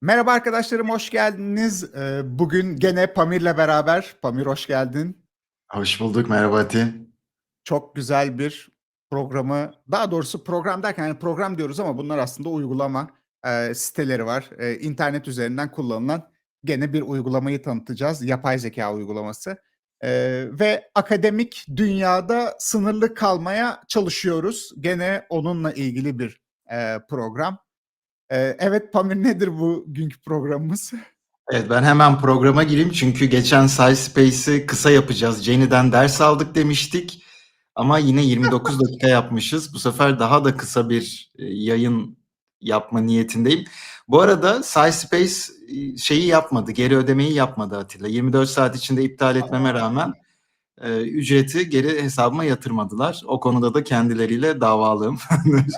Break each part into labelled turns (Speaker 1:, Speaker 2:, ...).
Speaker 1: Merhaba arkadaşlarım, hoş geldiniz. Eee, bugün gene Pamir'le beraber. Pamir hoş geldin.
Speaker 2: Hoş bulduk, merhaba Ati.
Speaker 1: Çok güzel bir programı, daha doğrusu program derken hani program diyoruz ama bunlar aslında uygulama eee, siteleri var. Eee, internet üzerinden kullanılan gene bir uygulamayı tanıtacağız. Yapay zeka uygulaması. Eee, ve akademik dünyada sınırlı kalmaya çalışıyoruz. Gene onunla ilgili bir eee, program. Eee, evet Pamir nedir bugünkü programımız?
Speaker 2: Evet ben hemen programa gireyim çünkü geçen SciSpace'i kısa yapacağız. Jenny'den ders aldık demiştik ama yine 29 dakika yapmışız. Bu sefer daha da kısa bir e, yayın yapma niyetindeyim. Bu arada SciSpace e, şeyi yapmadı, geri ödemeyi yapmadı Atilla. 24 saat içinde iptal etmeme rağmen e, ücreti geri hesabıma yatırmadılar. O konuda da kendileriyle davalığım.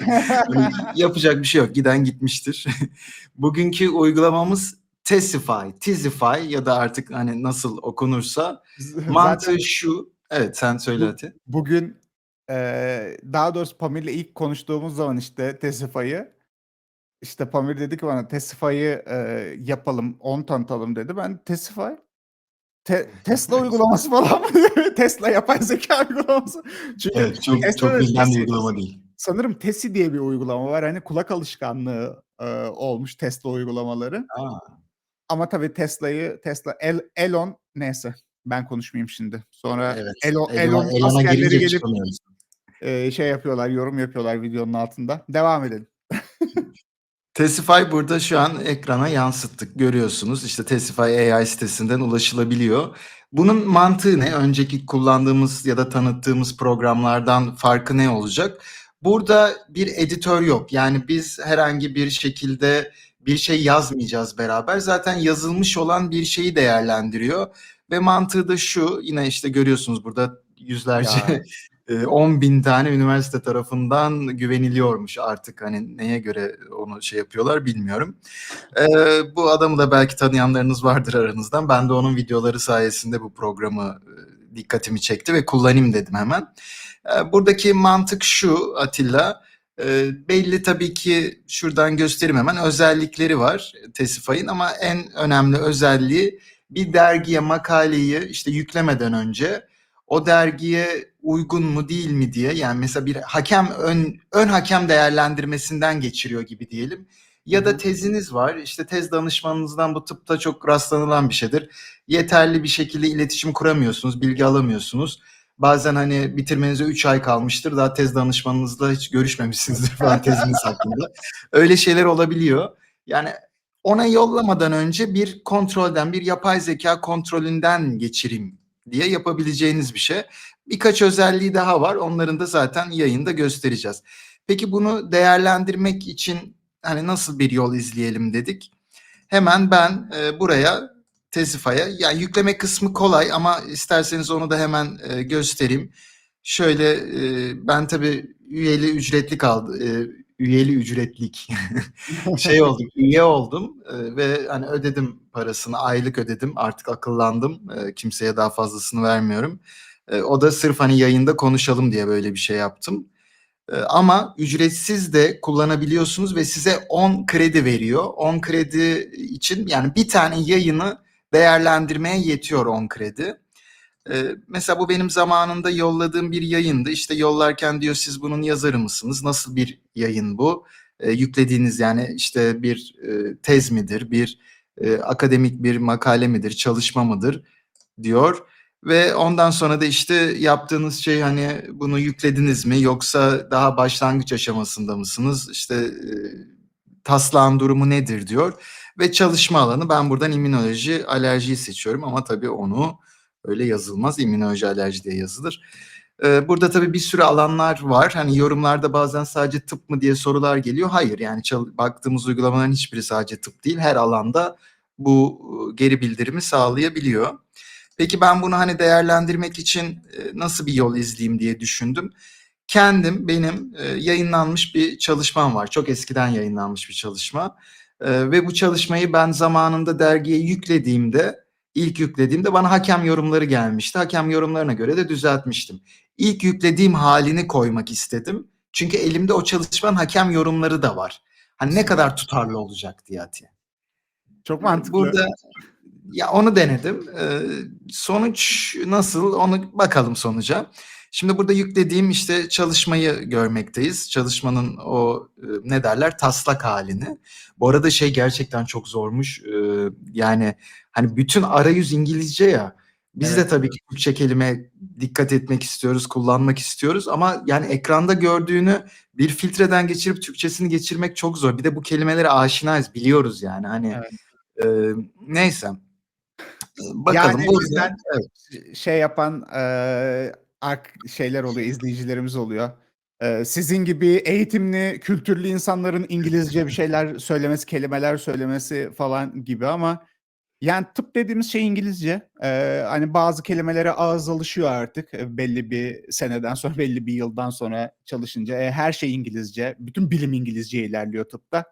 Speaker 2: Yani yapacak bir şey yok. Giden gitmiştir. Bugünkü uygulamamız Tesify, Tizify ya da artık hani nasıl okunursa mantığı şu. Evet sen söyle Ati.
Speaker 1: bugün eee, daha doğrusu Pamir'le ilk konuştuğumuz zaman işte Tesify'ı işte Pamir dedi ki bana Tesify'ı eee, yapalım, 10 tanıtalım dedi. Ben Tesify Te- Tesla uygulaması falan mı? Tesla yapay zeka uygulaması. Çünkü
Speaker 2: Evet çok çok
Speaker 1: Tesla'da
Speaker 2: bilinen bir uygulama değil.
Speaker 1: sanırım Tesi diye bir uygulama var. Hani kulak alışkanlığı eee, olmuş Tesla uygulamaları.
Speaker 2: Aa,
Speaker 1: Ama tabii Tesla'yı Tesla El, Elon neyse ben konuşmayayım şimdi. Sonra
Speaker 2: evet.
Speaker 1: Elon, Elon
Speaker 2: Elon'a
Speaker 1: askerleri gelip e, şey yapıyorlar, yorum yapıyorlar videonun altında. Devam edelim.
Speaker 2: Tesify burada şu an ekrana yansıttık. Görüyorsunuz işte Tesify AI sitesinden ulaşılabiliyor. Bunun mantığı ne? Önceki kullandığımız ya da tanıttığımız programlardan farkı ne olacak? Burada bir editör yok. Yani biz herhangi bir şekilde bir şey yazmayacağız beraber. Zaten yazılmış olan bir şeyi değerlendiriyor. Ve mantığı da şu. Yine işte görüyorsunuz burada yüzlerce
Speaker 1: Ya
Speaker 2: 10 bin tane üniversite tarafından güveniliyormuş artık hani neye göre onu şey yapıyorlar bilmiyorum. E, bu adamı da belki tanıyanlarınız vardır aranızdan. Ben de onun videoları sayesinde bu programı e, dikkatimi çekti ve kullanayım dedim hemen. E, buradaki mantık şu Atilla. E, belli tabii ki şuradan göstereyim hemen özellikleri var Tesify'ın ama en önemli özelliği bir dergiye makaleyi işte yüklemeden önce o dergiye uygun mu değil mi diye yani mesela bir hakem ön ön hakem değerlendirmesinden geçiriyor gibi diyelim. Ya da teziniz var. işte tez danışmanınızdan bu tıpta çok rastlanılan bir şeydir. Yeterli bir şekilde iletişim kuramıyorsunuz, bilgi alamıyorsunuz. Bazen hani bitirmenize 3 ay kalmıştır. Daha tez danışmanınızla hiç görüşmemişsinizdir falan teziniz hakkında. Öyle şeyler olabiliyor. Yani ona yollamadan önce bir kontrolden, bir yapay zeka kontrolünden geçireyim diye yapabileceğiniz bir şey. Birkaç özelliği daha var. Onların da zaten yayında göstereceğiz. Peki bunu değerlendirmek için hani nasıl bir yol izleyelim dedik. Hemen ben e, buraya Tesify'a yani yükleme kısmı kolay ama isterseniz onu da hemen e, göstereyim. Şöyle e, ben tabii üyeli ücretli kaldı. E, üyeli ücretlik şey oldum, üye oldum e, ve hani ödedim parasını, aylık ödedim. Artık akıllandım. E, kimseye daha fazlasını vermiyorum. E, o da sırf hani yayında konuşalım diye böyle bir şey yaptım. E, ama ücretsiz de kullanabiliyorsunuz ve size 10 kredi veriyor. 10 kredi için yani bir tane yayını değerlendirmeye yetiyor 10 kredi. Ee, mesela bu benim zamanında yolladığım bir yayındı. İşte yollarken diyor siz bunun yazarı mısınız? Nasıl bir yayın bu? Ee, yüklediğiniz yani işte bir e, tez midir, bir e, akademik bir makale midir, çalışma mıdır diyor. Ve ondan sonra da işte yaptığınız şey hani bunu yüklediniz mi yoksa daha başlangıç aşamasında mısınız? İşte e, taslağın durumu nedir diyor. Ve çalışma alanı ben buradan immünoloji, alerjiyi seçiyorum ama tabii onu öyle yazılmaz. İmmünoloji, alerji diye yazılır. Ee, burada tabii bir sürü alanlar var. Hani yorumlarda bazen sadece tıp mı diye sorular geliyor. Hayır yani baktığımız uygulamaların hiçbiri sadece tıp değil. Her alanda bu e, geri bildirimi sağlayabiliyor. Peki ben bunu hani değerlendirmek için e, nasıl bir yol izleyeyim diye düşündüm. Kendim benim e, yayınlanmış bir çalışmam var. Çok eskiden yayınlanmış bir çalışma. E, ve bu çalışmayı ben zamanında dergiye yüklediğimde, ilk yüklediğimde bana hakem yorumları gelmişti. Hakem yorumlarına göre de düzeltmiştim. İlk yüklediğim halini koymak istedim. Çünkü elimde o çalışmanın hakem yorumları da var. Hani ne kadar tutarlı olacak diye Atiye.
Speaker 1: Çok mantıklı.
Speaker 2: Burada ya onu denedim. Eee, sonuç nasıl onu bakalım sonuca. Şimdi burada yüklediğim işte çalışmayı görmekteyiz. Çalışmanın o e, ne derler taslak halini. Bu arada şey gerçekten çok zormuş. Eee, yani hani bütün arayüz İngilizce ya. Biz de
Speaker 1: Evet.
Speaker 2: tabii ki Türkçe kelime dikkat etmek istiyoruz, kullanmak istiyoruz ama yani ekranda gördüğünü bir filtreden geçirip Türkçesini geçirmek çok zor. Bir de bu kelimelere aşinayız, biliyoruz yani. Hani
Speaker 1: Evet.
Speaker 2: eee, neyse. Bakalım
Speaker 1: Yani bizden
Speaker 2: evet.
Speaker 1: şey yapan ark şeyler oluyor, izleyicilerimiz oluyor. Eee, sizin gibi eğitimli, kültürlü insanların İngilizce bir şeyler söylemesi, kelimeler söylemesi falan gibi ama yani tıp dediğimiz şey İngilizce. Eee, hani bazı kelimelere ağız alışıyor artık e, belli bir seneden sonra, belli bir yıldan sonra çalışınca. E, her şey İngilizce, bütün bilim İngilizce ilerliyor tıpta.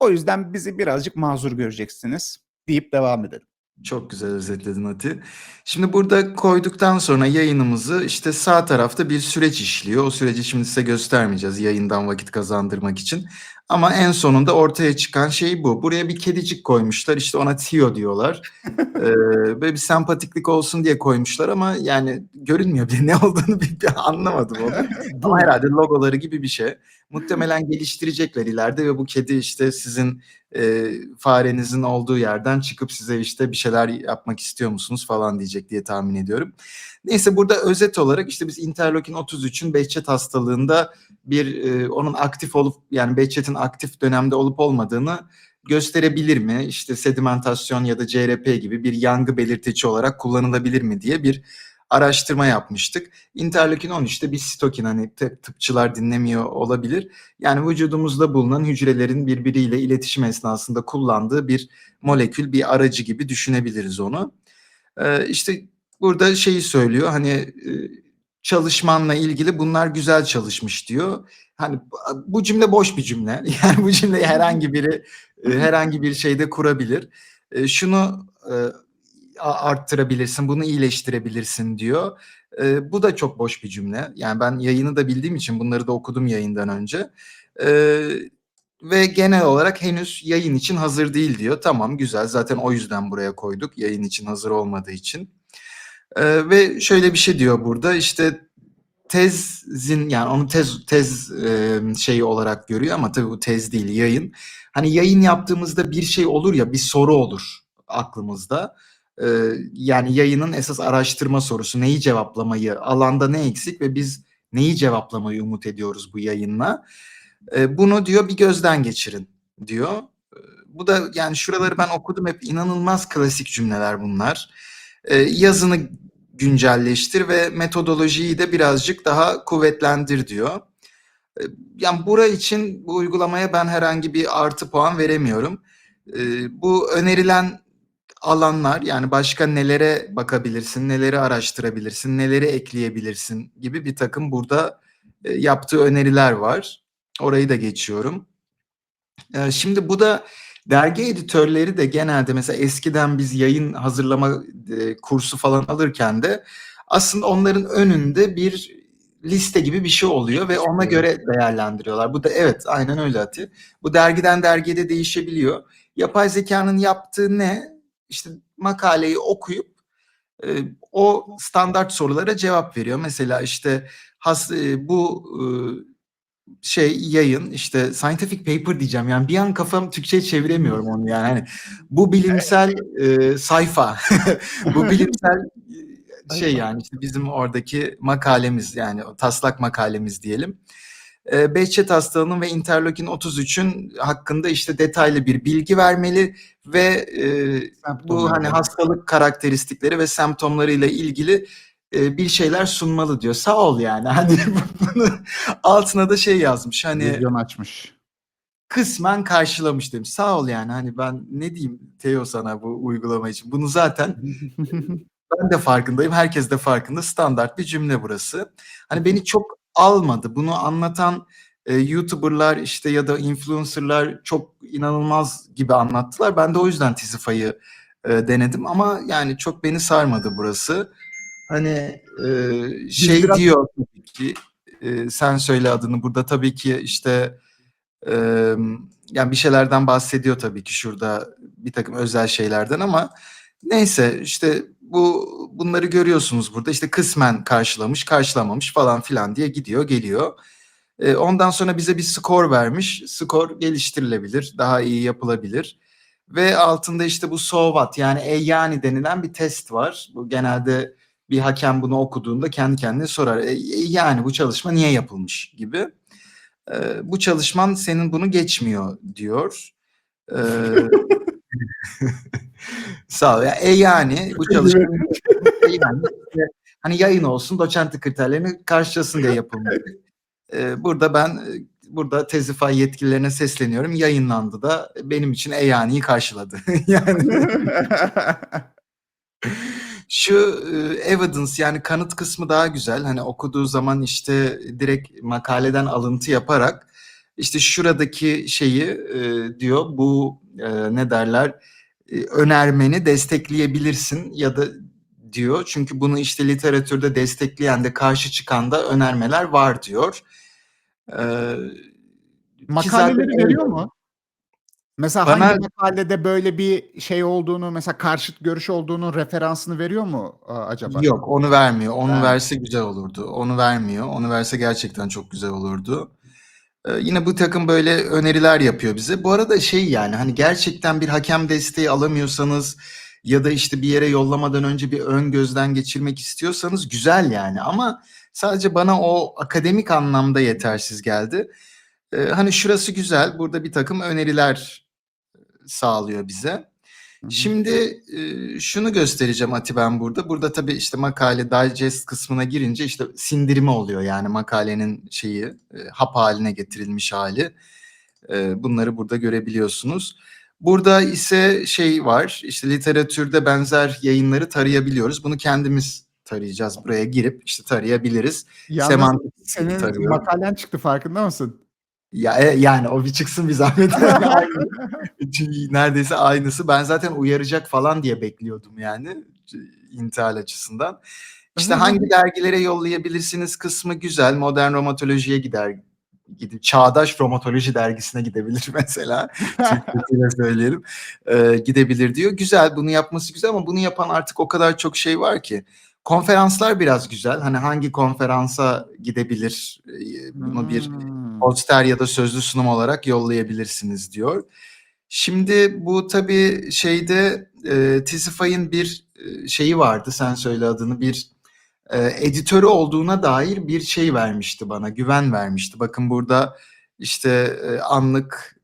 Speaker 1: O yüzden bizi birazcık mazur göreceksiniz deyip devam edelim.
Speaker 2: Çok güzel özetledin Ati. Şimdi burada koyduktan sonra yayınımızı işte sağ tarafta bir süreç işliyor. O süreci şimdi size göstermeyeceğiz yayından vakit kazandırmak için. Ama en sonunda ortaya çıkan şey bu. Buraya bir kedicik koymuşlar. İşte ona Tio diyorlar. Ee, böyle bir sempatiklik olsun diye koymuşlar ama yani görünmüyor bile ne olduğunu bir, bir anlamadım onu. Ama herhalde logoları gibi bir şey. Muhtemelen geliştirecekler ileride ve bu kedi işte sizin e, farenizin olduğu yerden çıkıp size işte bir şeyler yapmak istiyor musunuz falan diyecek diye tahmin ediyorum. Neyse burada özet olarak işte biz interleukin 33'ün Behçet hastalığında bir e, onun aktif olup yani Behçet'in aktif dönemde olup olmadığını gösterebilir mi? İşte sedimentasyon ya da CRP gibi bir yangı belirteci olarak kullanılabilir mi diye bir araştırma yapmıştık. Interleukin 13'te bir sitokin hani tıpçılar dinlemiyor olabilir. Yani vücudumuzda bulunan hücrelerin birbiriyle iletişim esnasında kullandığı bir molekül, bir aracı gibi düşünebiliriz onu. Ee, işte burada şeyi söylüyor hani çalışmanla ilgili bunlar güzel çalışmış diyor. Hani bu cümle boş bir cümle. Yani bu cümleyi herhangi biri herhangi bir şeyde kurabilir. Şunu arttırabilirsin, bunu iyileştirebilirsin diyor. E, bu da çok boş bir cümle. Yani ben yayını da bildiğim için bunları da okudum yayından önce. E, ve genel olarak henüz yayın için hazır değil diyor. Tamam güzel zaten o yüzden buraya koyduk yayın için hazır olmadığı için. E, ve şöyle bir şey diyor burada işte tezin yani onu tez tez e, şeyi olarak görüyor ama tabii bu tez değil yayın. Hani yayın yaptığımızda bir şey olur ya bir soru olur aklımızda yani yayının esas araştırma sorusu neyi cevaplamayı, alanda ne eksik ve biz neyi cevaplamayı umut ediyoruz bu yayınla. Bunu diyor bir gözden geçirin diyor. Bu da yani şuraları ben okudum hep inanılmaz klasik cümleler bunlar. Yazını güncelleştir ve metodolojiyi de birazcık daha kuvvetlendir diyor. Yani bura için bu uygulamaya ben herhangi bir artı puan veremiyorum. Bu önerilen alanlar yani başka nelere bakabilirsin, neleri araştırabilirsin, neleri ekleyebilirsin gibi bir takım burada e, yaptığı öneriler var. Orayı da geçiyorum. E, şimdi bu da dergi editörleri de genelde mesela eskiden biz yayın hazırlama e, kursu falan alırken de aslında onların önünde bir liste gibi bir şey oluyor ve ona göre değerlendiriyorlar. Bu da evet aynen öyle Ati. Bu dergiden dergiye de değişebiliyor. Yapay zekanın yaptığı ne? işte makaleyi okuyup e, o standart sorulara cevap veriyor. Mesela işte has, e, bu e, şey yayın işte scientific paper diyeceğim. Yani bir an kafam Türkçe'ye çeviremiyorum onu yani. Hani bu bilimsel e, sayfa bu bilimsel şey yani işte bizim oradaki makalemiz yani taslak makalemiz diyelim. E, Behçet hastalığının ve interleukin 33'ün hakkında işte detaylı bir bilgi vermeli ve e, bu hani hastalık karakteristikleri ve semptomlarıyla ilgili e, bir şeyler sunmalı diyor. Sağ ol yani. Hani bunu altına da şey yazmış. Hani
Speaker 1: Vizyon açmış.
Speaker 2: Kısmen karşılamış demiş. Sağ ol yani. Hani ben ne diyeyim Teo sana bu uygulama için. Bunu zaten ben de farkındayım. Herkes de farkında. Standart bir cümle burası. Hani beni çok almadı. Bunu anlatan e, YouTuber'lar işte ya da influencer'lar çok inanılmaz gibi anlattılar. Ben de o yüzden Tizifa'yı e, denedim ama yani çok beni sarmadı burası. Hani e, şey
Speaker 1: biraz...
Speaker 2: diyor tabii ki e, sen söyle adını burada tabii ki işte Emm, yani bir şeylerden bahsediyor tabii ki şurada birtakım özel şeylerden ama neyse işte bu bunları görüyorsunuz burada. İşte kısmen karşılamış, karşılamamış falan filan diye gidiyor, geliyor. Eee, ondan sonra bize bir skor vermiş. Skor geliştirilebilir, daha iyi yapılabilir ve altında işte bu so what yani e yani denilen bir test var. Bu genelde bir hakem bunu okuduğunda kendi kendine sorar. E, yani bu çalışma niye yapılmış gibi. Eee, bu çalışman senin bunu geçmiyor diyor. Eee Sağ ol. E, yani bu çalışma e, yani hani yayın olsun, doçentlik kriterlerini karşılasın diye yapılmış. Eee, burada ben, eee, burada Tezify yetkililerine sesleniyorum. Yayınlandı da benim için e, yani'yi karşıladı. Yani. Şu, eee, evidence yani kanıt kısmı daha güzel. Hani okuduğu zaman işte direkt makaleden alıntı yaparak işte şuradaki şeyi, eee, diyor bu, eee, ne derler, eee, önermeni destekleyebilirsin ya da diyor. Çünkü bunu işte literatürde destekleyen de karşı çıkan da önermeler var diyor. Zaten
Speaker 1: Makaleleri
Speaker 2: öyle.
Speaker 1: veriyor mu? Mesela
Speaker 2: Bana
Speaker 1: hangi makalede böyle bir şey olduğunu, mesela karşıt görüş olduğunun referansını veriyor mu, aaa, acaba?
Speaker 2: Yok, onu vermiyor. Onu
Speaker 1: Vermiyor.
Speaker 2: verse güzel olurdu. Onu vermiyor. Onu verse gerçekten çok güzel olurdu. Eee, yine birtakım böyle öneriler yapıyor bize. Bu arada şey yani hani gerçekten bir hakem desteği alamıyorsanız ya da işte bir yere yollamadan önce bir ön gözden geçirmek istiyorsanız güzel yani ama sadece bana o akademik anlamda yetersiz geldi. Eee, hani şurası güzel. Burada birtakım öneriler, sağlıyor bize. Şimdi, eee, şunu göstereceğim Ati ben burada. Burada tabii işte makale digest kısmına girince işte sindirimi oluyor yani makalenin şeyi, eee, hap hâline getirilmiş hâli. Eee, bunları burada görebiliyorsunuz. Burada ise şey var, işte literatürde benzer yayınları tarayabiliyoruz. Bunu kendimiz tarayacağız. Buraya girip işte tarayabiliriz.
Speaker 1: Yalnız
Speaker 2: Semantik
Speaker 1: senin
Speaker 2: tarıyor.
Speaker 1: makalen çıktı farkında mısın?
Speaker 2: Ya, e yani o bir çıksın bir zahmet. Neredeyse aynısı. Ben zaten uyaracak falan diye bekliyordum yani intihal açısından. İşte hangi dergilere yollayabilirsiniz kısmı güzel. Modern Romatoloji'ye gider gidip Çağdaş Romatoloji dergisine gidebilir mesela. Türkçesiyle söyleyelim. Eee, gidebilir diyor. Güzel, bunu yapması güzel ama bunu yapan artık o kadar çok şey var ki. Konferanslar biraz güzel. Hani hangi konferansa gidebilir, eee, bunu bir
Speaker 1: Hımm.
Speaker 2: Poster ya da sözlü sunum olarak yollayabilirsiniz diyor. Şimdi bu tabii şeyde, eee, Tezify'ın bir, eee, şeyi vardı. Sen söyle adını. Bir, eee, editörü olduğuna dair bir şey vermişti bana, güven vermişti. Bakın burada işte, eee, anlık,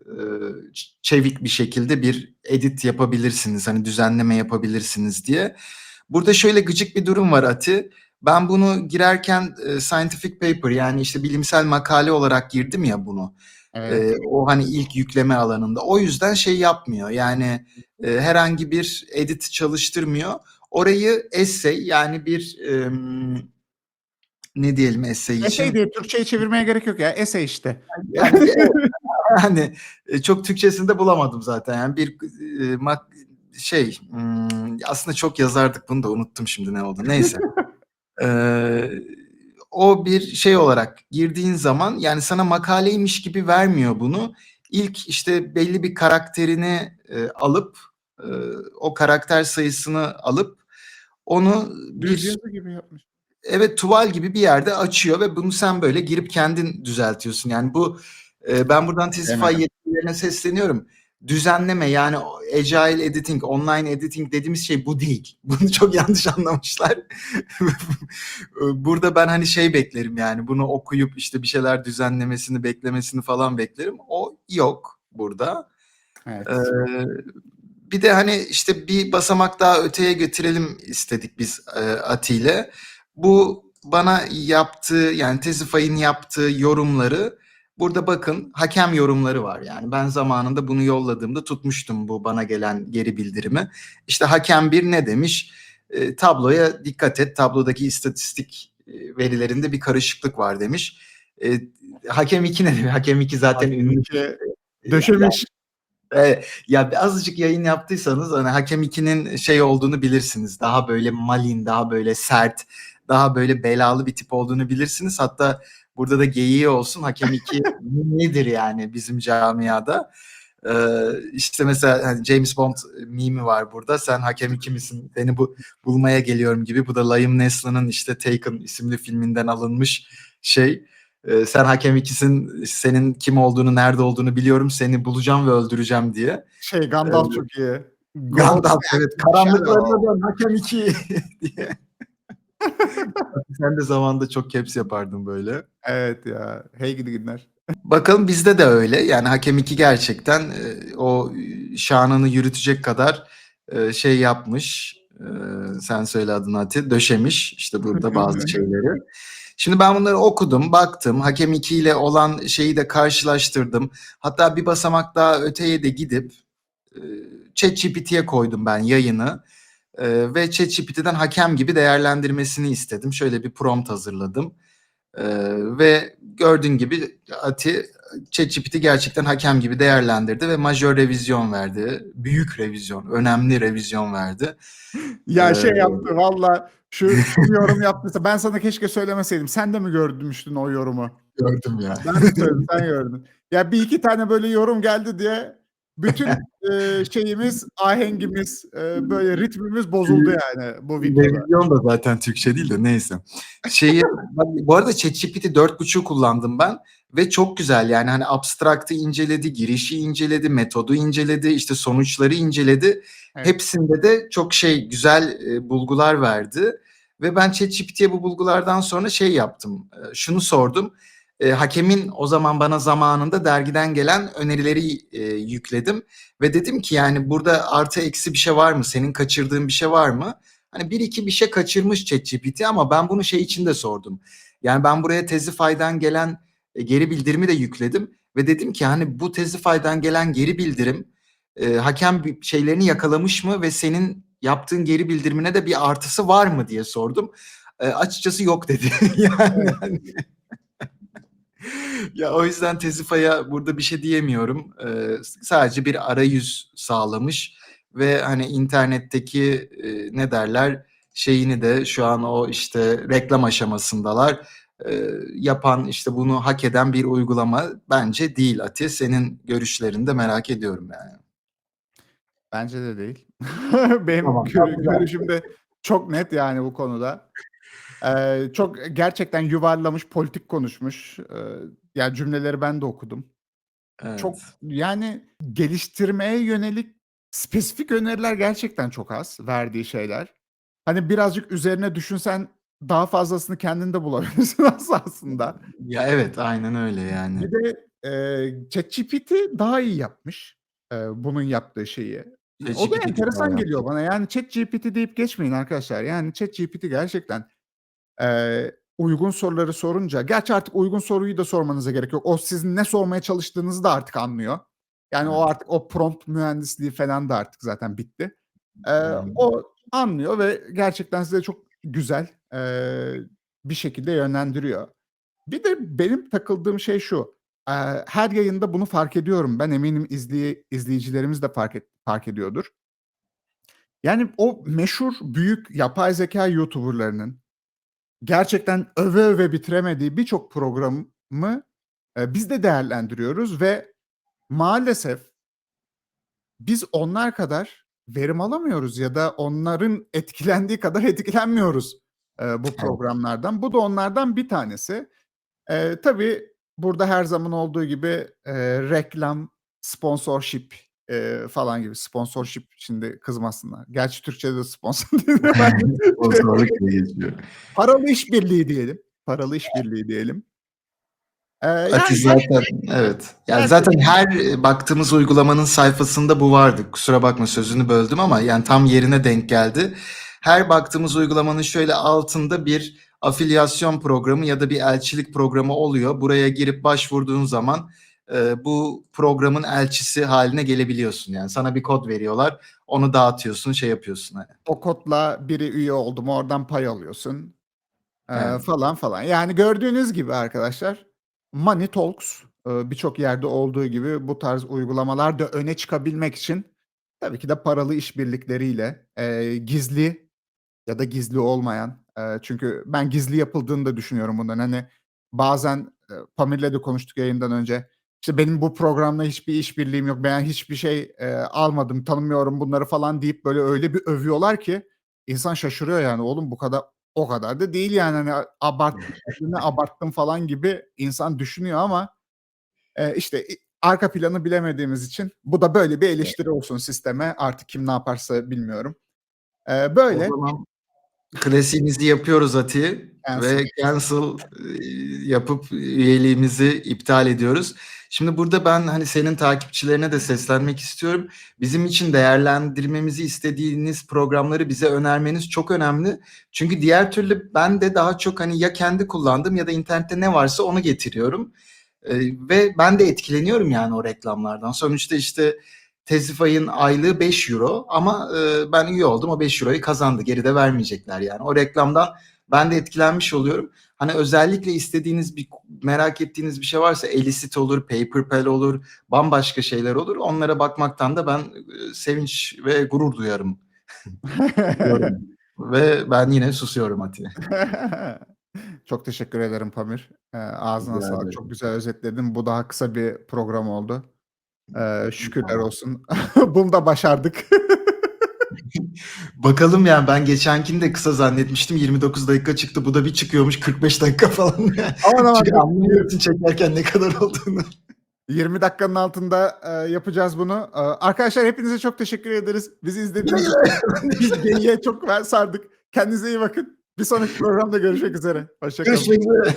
Speaker 2: ç çevik bir şekilde bir edit yapabilirsiniz, hani düzenleme yapabilirsiniz diye. Burada şöyle gıcık bir durum var Ati. Ben bunu girerken, eee, scientific paper yani işte bilimsel makale olarak girdim ya bunu.
Speaker 1: Evet.
Speaker 2: Eee, o hani ilk yükleme alanında. O yüzden şey yapmıyor. Yani, eee, herhangi bir edit çalıştırmıyor. Orayı essay yani bir, emm, ne diyelim essay
Speaker 1: Essay
Speaker 2: için?
Speaker 1: diye Türkçeye çevirmeye gerek yok ya. Essay işte.
Speaker 2: Yani evet. Yani, eee, çok Türkçesini de bulamadım zaten. Yani bir, eee, mak şey, ımm, aslında çok yazardık bunu da unuttum şimdi ne olduğunu. Neyse. Eee, o bir şey olarak girdiğin zaman yani sana makaleymiş gibi vermiyor bunu. İlk işte belli bir karakterini, eee, alıp, eee, o karakter sayısını alıp onu bir
Speaker 1: gibi yapmış.
Speaker 2: Evet, tuval gibi bir yerde açıyor ve bunu sen böyle girip kendin düzeltiyorsun. Yani bu, eee, ben buradan
Speaker 1: Denedim.
Speaker 2: yetkililerine sesleniyorum. Düzenleme yani agile editing, online editing dediğimiz şey bu değil. Bunu çok yanlış anlamışlar. Burada ben hani şey beklerim yani bunu okuyup işte bir şeyler düzenlemesini, beklemesini falan beklerim. O yok burada.
Speaker 1: Evet.
Speaker 2: Eee, bir de hani işte bir basamak daha öteye götürelim istedik biz, eee, Ati'yle. Bu bana yaptığı yani Tezify'ın yaptığı yorumları burada bakın hakem yorumları var yani. Ben zamanında bunu yolladığımda tutmuştum bu bana gelen geri bildirimi. İşte hakem 1 ne demiş? Eee, tabloya dikkat et. Tablodaki istatistik, eee, verilerinde bir karışıklık var demiş. Eee, hakem 2 ne demiş? Hakem 2 zaten
Speaker 1: Hakem
Speaker 2: ünlü.
Speaker 1: 2
Speaker 2: Eee,
Speaker 1: döşemiş.
Speaker 2: Evet. Ya azıcık yayın yaptıysanız hani hakem 2'nin şey olduğunu bilirsiniz. Daha böyle malign, daha böyle sert, daha böyle belalı bir tip olduğunu bilirsiniz. Hatta burada da geyiği olsun. Hakem 2 nedir yani bizim camiada? Eee, işte mesela hani James Bond mimi var burada. Sen hakem 2 misin? Seni bu bulmaya geliyorum gibi. Bu da Liam Neeson'ın işte Taken isimli filminden alınmış şey. Eee, sen hakem 2'sin. Senin kim olduğunu, nerede olduğunu biliyorum. Seni bulacağım ve öldüreceğim diye.
Speaker 1: Şey Gandalf
Speaker 2: Evet.
Speaker 1: çok iyi.
Speaker 2: Gandalf evet. Karanlıklarına dön hakem 2 diye. Sen de zamanında çok caps yapardın böyle.
Speaker 1: Evet ya. Hey gidi günler.
Speaker 2: Bakalım bizde de öyle. Yani hakem 2 gerçekten e, o şanını yürütecek kadar e, şey yapmış. E, sen söyle adını Ati. Döşemiş işte burada bazı şeyleri. Şimdi ben bunları okudum, baktım. Hakem 2 ile olan şeyi de karşılaştırdım. Hatta bir basamak daha öteye de gidip e, ChatGPT'ye koydum ben yayını. E, ve ChatGPT'den hakem gibi değerlendirmesini istedim. Şöyle bir prompt hazırladım. E, ve gördüğün gibi Ati ChatGPT gerçekten hakem gibi değerlendirdi ve majör revizyon verdi. Büyük revizyon, önemli revizyon verdi.
Speaker 1: Ya şey
Speaker 2: Ee,
Speaker 1: yaptı valla şu, şu yorum yaptıysa ben sana keşke söylemeseydim. Sen de mi görmüştün o yorumu?
Speaker 2: Gördüm ya.
Speaker 1: Ben de söyledim sen gördün. Ya bir iki tane böyle yorum geldi diye bütün e, şeyimiz, ahengimiz, e, böyle ritmimiz bozuldu yani bu videoda.
Speaker 2: Revizyon da zaten Türkçe değil de neyse. Şeyi, bu arada ChatGPT 4.5'u kullandım ben ve çok güzel yani hani abstraktı inceledi, girişi inceledi, metodu inceledi, işte sonuçları inceledi.
Speaker 1: Evet.
Speaker 2: Hepsinde de çok şey güzel e, bulgular verdi ve ben ChatGPT'ye bu bulgulardan sonra şey yaptım. E, şunu sordum. E, hakemin o zaman bana zamanında dergiden gelen önerileri e, yükledim ve dedim ki yani burada artı eksi bir şey var mı? Senin kaçırdığın bir şey var mı? Hani bir iki bir şey kaçırmış ChatGPT ama ben bunu şey için de sordum. Yani ben buraya Tezify'dan gelen e, geri bildirimi de yükledim ve dedim ki hani bu Tezify'dan gelen geri bildirim e, hakem şeylerini yakalamış mı ve senin yaptığın geri bildirimine de bir artısı var mı diye sordum. E, açıkçası yok dedi. yani hani- ya o yüzden Tezify'a burada bir şey diyemiyorum. E, sadece bir arayüz sağlamış ve hani internetteki e, ne derler şeyini de şu an o işte reklam aşamasındalar. E, yapan işte bunu hak eden bir uygulama bence değil Ati. Senin görüşlerini de merak ediyorum yani.
Speaker 1: Bence de değil. Benim
Speaker 2: Tamam,
Speaker 1: gö-
Speaker 2: çok güzel.
Speaker 1: görüşüm de çok net yani bu konuda. Ee, çok gerçekten yuvarlamış, politik konuşmuş. Ee, yani cümleleri ben de okudum.
Speaker 2: Evet.
Speaker 1: Çok yani geliştirmeye yönelik spesifik öneriler gerçekten çok az verdiği şeyler. Hani birazcık üzerine düşünsen daha fazlasını kendin de bulabilirsin aslında.
Speaker 2: Ya evet aynen öyle yani.
Speaker 1: Bir de e, ChatGPT daha iyi yapmış e, bunun yaptığı şeyi. O da
Speaker 2: ChatGPT
Speaker 1: enteresan geliyor bana. Yani ChatGPT deyip geçmeyin arkadaşlar. Yani ChatGPT gerçekten e, uygun soruları sorunca, gerçi artık uygun soruyu da sormanıza gerek yok. O sizin ne sormaya çalıştığınızı da artık anlıyor. Yani o
Speaker 2: Evet.
Speaker 1: artık o prompt mühendisliği falan da artık zaten bitti. E,
Speaker 2: Hı.
Speaker 1: o anlıyor ve gerçekten size çok güzel e, bir şekilde yönlendiriyor. Bir de benim takıldığım şey şu. eee, her yayında bunu fark ediyorum. Ben eminim izley izleyicilerimiz de fark et fark ediyordur. Yani o meşhur büyük yapay zeka YouTuber'larının gerçekten öve öve bitiremediği birçok programı eee, biz de değerlendiriyoruz ve maalesef biz onlar kadar verim alamıyoruz ya da onların etkilendiği kadar etkilenmiyoruz eee, bu programlardan. Bu da onlardan bir tanesi. Eee, tabii burada her zaman olduğu gibi eee, reklam, sponsorship eee, falan gibi. Sponsorship şimdi kızmasınlar. Gerçi Türkçe'de de sponsor ben
Speaker 2: Sponsorluk diye geçiyor.
Speaker 1: paralı işbirliği diyelim. Paralı işbirliği diyelim. Eee, yani
Speaker 2: zaten evet. Yani zaten her e, baktığımız uygulamanın sayfasında bu vardı. Kusura bakma sözünü böldüm ama yani tam yerine denk geldi. Her baktığımız uygulamanın şöyle altında bir afilyasyon programı ya da bir elçilik programı oluyor. Buraya girip başvurduğun zaman e, bu programın elçisi haline gelebiliyorsun. Yani sana bir kod veriyorlar. Onu dağıtıyorsun, şey yapıyorsun hani.
Speaker 1: o kodla biri üye oldu mu oradan pay alıyorsun.
Speaker 2: Evet.
Speaker 1: falan falan. Yani gördüğünüz gibi arkadaşlar Money Talks eee, birçok yerde olduğu gibi bu tarz uygulamalar da öne çıkabilmek için tabii ki de paralı işbirlikleriyle eee, gizli ya da gizli olmayan eee, çünkü ben gizli yapıldığını da düşünüyorum bundan. Hani bazen, eee, Pamir'le de konuştuk yayından önce. İşte, "Benim bu programla hiçbir işbirliğim yok. Ben hiçbir şey, eee, almadım, tanımıyorum bunları." falan deyip böyle öyle bir övüyorlar ki insan şaşırıyor yani. Oğlum bu kadar o kadar da değil yani, hani, abarttın, abarttın falan gibi insan düşünüyor ama, eee, işte, arka planı bilemediğimiz için bu da böyle bir eleştiri olsun sisteme. Artık kim ne yaparsa bilmiyorum.
Speaker 2: O
Speaker 1: böyle.
Speaker 2: zaman klasiğimizi yapıyoruz Ati
Speaker 1: Cancel.
Speaker 2: ve cancel, eee, yapıp üyeliğimizi iptal ediyoruz. Şimdi burada ben, hani, senin takipçilerine de seslenmek istiyorum. Bizim için değerlendirmemizi istediğiniz programları bize önermeniz çok önemli. Çünkü diğer türlü ben de daha çok, hani, ya kendi kullandığım ya da internette ne varsa onu getiriyorum, eee, ve ben de etkileniyorum yani o reklamlardan. Sonuçta, işte, Tesify'ın aylığı €5 ama, eee, ben üye oldum. O €5'yu kazandı. Geri de vermeyecekler yani. O reklamdan ben de etkilenmiş oluyorum. Hani, özellikle istediğiniz bir merak ettiğiniz bir şey varsa Elicit olur, PayPal olur, bambaşka şeyler olur. Onlara bakmaktan da ben, eee, sevinç ve gurur duyarım. Ve ben yine susuyorum Ati.
Speaker 1: Çok teşekkür ederim Pamir. Eee, ağzına sağlık. Çok güzel özetledin. Bu daha kısa bir program oldu. Eee, şükürler olsun. Bunu da başardık.
Speaker 2: Bakalım yani ben geçenkini de kısa zannetmiştim. 29 dakika çıktı. Bu da bir çıkıyormuş 45 dakika falan yani.
Speaker 1: Aman aman.
Speaker 2: Çünkü anlamıyorsun çekerken ne kadar olduğunu.
Speaker 1: 20 dakikanın altında, eee, yapacağız bunu. Eee, arkadaşlar hepinize çok teşekkür ederiz. Bizi izlediğiniz için. Biz geyiğe çok sardık. Kendinize iyi bakın. Bir sonraki programda görüşmek üzere. Hoşça kalın.
Speaker 2: Görüşmek üzere.